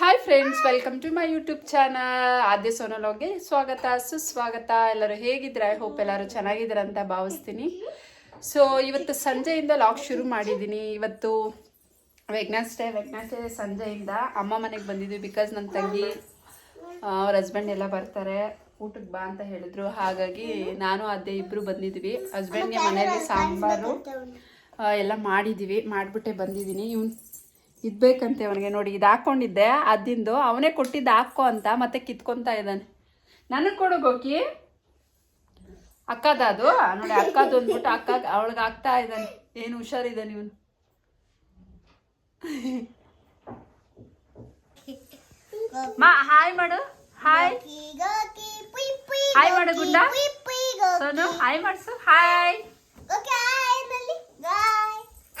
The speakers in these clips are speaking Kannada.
Hi friends welcome to my YouTube channel Aadya ಸೋನಲೋಗೆ ಸ್ವಾಗತ, ಸುಸ್ವಾಗತ. ಎಲ್ಲರೂ ಹೇಗಿದ್ರೆ ಐ ಹೋಪ್ ಎಲ್ಲರೂ ಚೆನ್ನಾಗಿದ್ದೀರ ಅಂತ ಭಾವಿಸ್ತೀನಿ. ಸೊ ಇವತ್ತು ಸಂಜೆಯಿಂದ ಲಾಗ್ ಶುರು ಮಾಡಿದ್ದೀನಿ. ಇವತ್ತು ವೆಗ್ನೆಸ್ಡೇ ವೆಗ್ನೆಸ್ಡೇ ಸಂಜೆಯಿಂದ ಅಮ್ಮ ಮನೆಗೆ ಬಂದಿದ್ವಿ ಬಿಕಾಸ್ ನನ್ನ ತಂಗಿ ಅವ್ರ ಹಸ್ಬೆಂಡ್ ಎಲ್ಲ ಬರ್ತಾರೆ. ಊಟಕ್ಕೆ ಬಾ ಅಂತ ಹೇಳಿದ್ರು. ಹಾಗಾಗಿ ನಾನು ಅದೇ ಇಬ್ಬರು ಬಂದಿದ್ವಿ. ಹಸ್ಬೆಂಡ್ಗೆ ಮನೆಯಲ್ಲಿ ಸಾಂಬಾರು ಎಲ್ಲ ಮಾಡಿದ್ದೀವಿ ಮಾಡಿಬಿಟ್ಟೆ ಬಂದಿದ್ದೀನಿ. ಇವ್ನು ಇದ್ಬೇಕಂತೆ ಅವನಿಗೆ ನೋಡಿ ಇದು ಹಾಕ್ಕೊಂಡಿದ್ದೆ ಅದಿಂದು ಅವನೇ ಕೊಟ್ಟಿದ್ದು ಹಾಕೋ ಅಂತ ಮತ್ತೆ ಕಿತ್ಕೊತಾ ಇದ್ದಾನೆ. ನನಗೆ ಕೊಡು ಗೋಕಿ. ಅಕ್ಕದ ಅದು ನೋಡಿ ಅಕ್ಕದು ಅಂದ್ಬಿಟ್ಟು ಅಕ್ಕ ಅವಳಿಗೆ ಆಗ್ತಾ ಇದ್ದಾನೆ. ಏನು ಹುಷಾರಿದ್ದಾನೆ ಇವನು. ಮಾ ಹಾಯ್ ಮಾಡು. ಹಾಯ್. ಹಾಯ್ ಮಾಡು ಗುಂಡ. Sonu hi hi.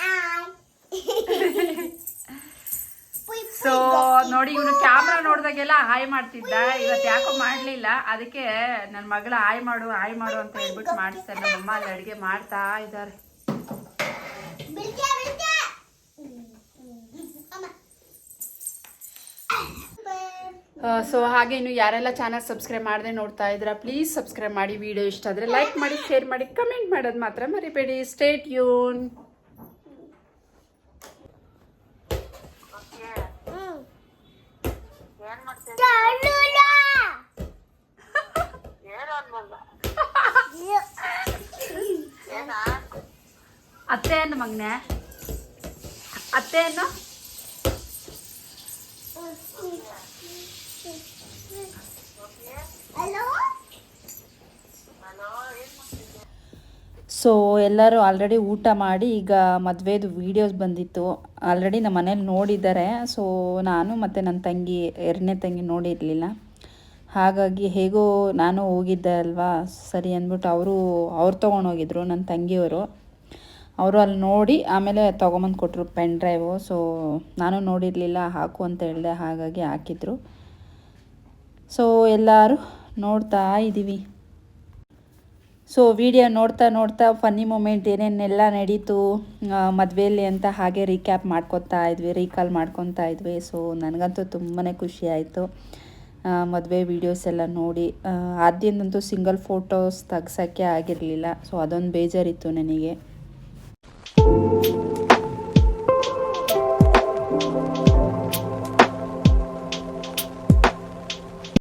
Hi. So ನೋಡಿ ಇವನು ಕ್ಯಾಮ್ರಾ ನೋಡಿದಾಗೆಲ್ಲ ಹಾಯ್ ಮಾಡ್ತಿದ್ದ. ಇವತ್ತು ಯಾಕೋ ಮಾಡ್ಲಿಲ್ಲ. ಅದಕ್ಕೆ ನನ್ನ ಮಗಳ ಹಾಯ್ ಮಾಡು ಹಾಯ್ ಮಾಡು ಅಂತ ಹೇಳ್ಬಿಟ್ಟು ಮಾಡಿಸ್ತಾರೆ ನಮ್ಮಮ್ಮ ಅಲ್ಲಿ ಅಡುಗೆ ಮಾಡ್ತಾ ಇದ್ದಾರೆ. ಸೊ ಹಾಗೆ ಇನ್ನು ಯಾರೆಲ್ಲ ಚಾನಲ್ ಸಬ್ಸ್ಕ್ರೈಬ್ ಮಾಡದೆ ನೋಡ್ತಾ ಇದ್ದೀರಾ ಪ್ಲೀಸ್ ಸಬ್ಸ್ಕ್ರೈಬ್ ಮಾಡಿ. ವಿಡಿಯೋ ಇಷ್ಟ ಆದರೆ ಲೈಕ್ ಮಾಡಿ ಶೇರ್ ಮಾಡಿ ಕಮೆಂಟ್ ಮಾಡೋದು ಮಾತ್ರ ಮರಿಬೇಡಿ. ಸ್ಟೇಟ್ ಯೂನ್ ಅತ್ತೆ ಅನ್ನು ಮಗನೆ. ಅತ್ತೆ ಅನ್ನು? ಸೊ ಎಲ್ಲರೂ ಆಲ್ರೆಡಿ ಊಟ ಮಾಡಿ ಈಗ ಮದುವೆದು ವೀಡಿಯೋಸ್ ಬಂದಿತ್ತು. ಆಲ್ರೆಡಿ ನಮ್ಮ ಮನೇಲಿ ನೋಡಿದ್ದಾರೆ. ಸೊ ನಾನು ಮತ್ತು ನನ್ನ ತಂಗಿ, ಎರಡನೇ ತಂಗಿ ನೋಡಿರಲಿಲ್ಲ. ಹಾಗಾಗಿ ಹೇಗೋ ನಾನು ಹೋಗಿದ್ದೆ ಅಲ್ವಾ? ಸರಿ ಅಂದ್ಬಿಟ್ಟು ಅವರು, ಅವ್ರು ತೊಗೊಂಡೋಗಿದ್ರು ನನ್ನ ತಂಗಿಯವರು. ಅವರು ಅಲ್ಲಿ ನೋಡಿ ಆಮೇಲೆ ತೊಗೊಂಬಂದು ಕೊಟ್ಟರು ಪೆನ್ ಡ್ರೈವು ಸೊ ನಾನು ನೋಡಿರಲಿಲ್ಲ, ಹಾಕು ಅಂತ ಹೇಳಿದೆ. ಹಾಗಾಗಿ ಹಾಕಿದ್ರು. ಸೊ ಎಲ್ಲರೂ ನೋಡ್ತಾ ಇದ್ದೀವಿ ಸೊ ವಿಡಿಯೋ ನೋಡ್ತಾ ನೋಡ್ತಾ ಫನ್ನಿ ಮೂಮೆಂಟ್ ಏನೇನೆಲ್ಲ ನಡೀತು ಮದುವೆಯಲ್ಲಿ ಅಂತ ಹಾಗೆ ರೀಕ್ಯಾಪ್ ಮಾಡ್ಕೊತಾ ಇದ್ವಿ ರೀಕಾಲ್ ಮಾಡ್ಕೊತಾ ಇದ್ವಿ. ಸೊ ನನಗಂತೂ ತುಂಬಾ ಖುಷಿ ಆಯಿತು. ಮದುವೆ ವೀಡಿಯೋಸ್ ಎಲ್ಲ ನೋಡಿ. ಆದ್ಯಂದಂತೂ ಸಿಂಗಲ್ ಫೋಟೋಸ್ ತೆಗ್ಸೋಕ್ಕೆ ಆಗಿರಲಿಲ್ಲ. ಸೊ ಅದೊಂದು ಬೇಜಾರಿತ್ತು ನನಗೆ.